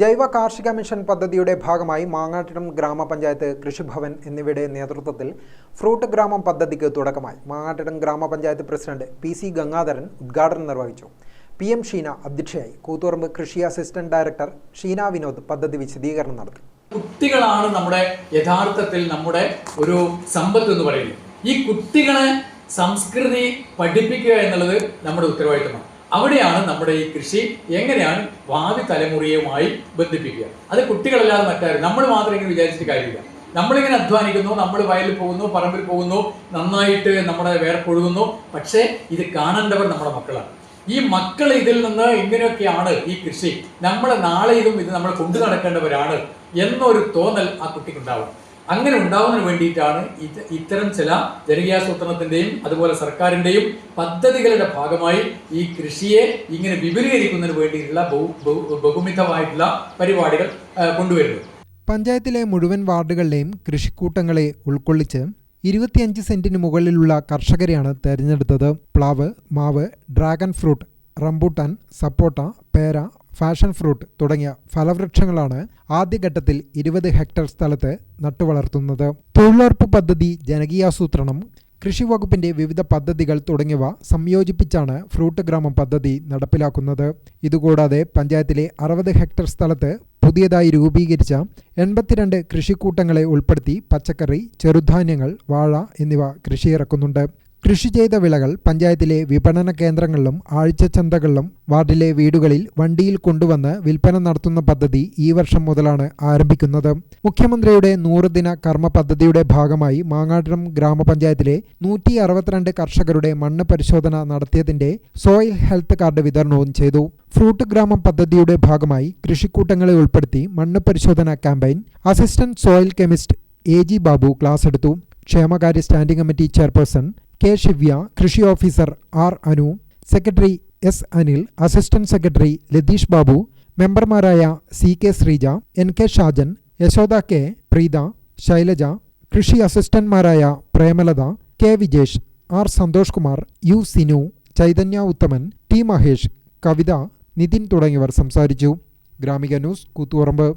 ജൈവ കാർഷിക മിഷൻ പദ്ധതിയുടെ ഭാഗമായി മാങ്ങാട്ടിടം ഗ്രാമപഞ്ചായത്ത് കൃഷിഭവൻ എന്നിവയുടെ നേതൃത്വത്തിൽ ഫ്രൂട്ട് ഗ്രാമം പദ്ധതിക്ക് തുടക്കമായി. മാങ്ങാട്ടിടം ഗ്രാമപഞ്ചായത്ത് പ്രസിഡന്റ് പി സി ഗംഗാധരൻ ഉദ്ഘാടനം നിർവഹിച്ചു. പി എം ഷീന അധ്യക്ഷയായി. കൂത്തുപറമ്പ് കൃഷി അസിസ്റ്റന്റ് ഡയറക്ടർ ഷീന വിനോദ് പദ്ധതി വിശദീകരണം നടത്തി. കുട്ടികളാണ് നമ്മുടെ യഥാർത്ഥത്തിൽ നമ്മുടെ ഒരു സമ്പത്ത് എന്ന് പറയുന്നത്. ഈ കുട്ടികളെ സംസ്കൃതി പഠിപ്പിക്കുക എന്നുള്ളത് നമ്മുടെ ഉത്തരവാദിത്തമാണ്. അവിടെയാണ് നമ്മുടെ ഈ കൃഷി എങ്ങനെയാണ് ഭാവി തലമുറയുമായി ബന്ധിപ്പിക്കുക. അത് കുട്ടികളല്ലാതെ മറ്റാരും നമ്മൾ മാത്രം ഇങ്ങനെ വിചാരിച്ചിട്ട് കാര്യമില്ല. നമ്മളിങ്ങനെ അധ്വാനിക്കുന്നു നമ്മൾ വയലിൽ പോകുന്നു പറമ്പിൽ പോകുന്നു നന്നായിട്ട് നമ്മുടെ വേർപ്പൊഴുകുന്നു പക്ഷേ ഇത് കാണേണ്ടവർ നമ്മുടെ മക്കളാണ്. ഈ മക്കൾ ഇതിൽ നിന്ന് ഇങ്ങനെയൊക്കെയാണ് ഈ കൃഷി നമ്മൾ നാളെയും ഇത് നമ്മൾ കൊണ്ടു നടക്കേണ്ടവരാണ് എന്നൊരു തോന്നൽ ആ കുട്ടിക്കുണ്ടാവും. അങ്ങനെ ഉണ്ടാവുന്നതിന് വേണ്ടിയിട്ടാണ് ഇത് ഇത്തരം ചില ജനകീയാസൂത്രണത്തിന്റെയും അതുപോലെ സർക്കാരിന്റെയും പദ്ധതികളുടെ ഭാഗമായി ഈ കൃഷിയെ ഇങ്ങനെ വിപുലീകരിക്കുന്നതിന് വേണ്ടിയിട്ടുള്ള ബഹു- ബഹു- ബഹുമിതമായിട്ടുള്ള പരിപാടികൾ കൊണ്ടുവരുന്നത് പഞ്ചായത്തിലെ മുഴുവൻ വാർഡുകളിലെയും കൃഷിക്കൂട്ടങ്ങളെ ഉൾക്കൊള്ളിച്ച് ഇരുപത്തിയഞ്ച് സെന്റിന് മുകളിലുള്ള കർഷകരെയാണ് തെരഞ്ഞെടുത്തത്. പ്ലാവ് മാവ് ഡ്രാഗൺ ഫ്രൂട്ട് റംബൂട്ടാൻ സപ്പോട്ട പേര ഫാഷൻ ഫ്രൂട്ട് തുടങ്ങിയ ഫലവൃക്ഷങ്ങളാണ് ആദ്യഘട്ടത്തിൽ ഇരുപത് ഹെക്ടർ സ്ഥലത്ത് നട്ടുവളർത്തുന്നത്. തൊഴിലുറപ്പ് പദ്ധതി ജനകീയാസൂത്രണം കൃഷി വകുപ്പിന്റെ വിവിധ പദ്ധതികൾ തുടങ്ങിയവ സംയോജിപ്പിച്ചാണ് ഫ്രൂട്ട് ഗ്രാമം പദ്ധതി നടപ്പിലാക്കുന്നത്. ഇതുകൂടാതെ പഞ്ചായത്തിലെ അറുപത് ഹെക്ടർ സ്ഥലത്ത് പുതിയതായി രൂപീകരിച്ച എൺപത്തിരണ്ട് കൃഷിക്കൂട്ടങ്ങളെ ഉൾപ്പെടുത്തി പച്ചക്കറി ചെറുധാന്യങ്ങൾ വാഴ എന്നിവ കൃഷിയിറക്കുന്നുണ്ട്. കൃഷി ചെയ്ത വിളകൾ പഞ്ചായത്തിലെ വിപണന കേന്ദ്രങ്ങളിലും ആഴ്ചച്ചന്തകളിലും വാർഡിലെ വീടുകളിൽ വണ്ടിയിൽ കൊണ്ടുവന്ന് വിൽപ്പന നടത്തുന്ന പദ്ധതി ഈ വർഷം മുതലാണ് ആരംഭിക്കുന്നത്. മുഖ്യമന്ത്രിയുടെ നൂറ് ദിന കർമ്മ പദ്ധതിയുടെ ഭാഗമായി മാങ്ങാട്ടം ഗ്രാമപഞ്ചായത്തിലെ നൂറ്റി അറുപത്തിരണ്ട് കർഷകരുടെ മണ്ണ് പരിശോധന നടത്തിയതിന്റെ സോയിൽ ഹെൽത്ത് കാർഡ് വിതരണവും ചെയ്തു. ഫ്രൂട്ട് ഗ്രാമം പദ്ധതിയുടെ ഭാഗമായി കൃഷിക്കൂട്ടങ്ങളെ ഉൾപ്പെടുത്തി മണ്ണ് പരിശോധന campaign assistant soil chemist A G Babu class എടുത്തു. ക്ഷേമകാര്യ standing committee chairperson K Shivya കൃഷി officer R Anu secretary S Anil assistant secretary Latheesh Babu മെമ്പർമാരായ C K Sreeja N K Shajan Yashoda K Preetha Shailaja കൃഷി അസിസ്റ്റന്റ്മാരായ Premalatha K Vijesh R Santhosh Kumar U Sinu Chaitanya Uthaman T Mahesh Kavitha Nithin തുടങ്ങിയവർ സംസാരിച്ചു. Gramika news Koothuparamba.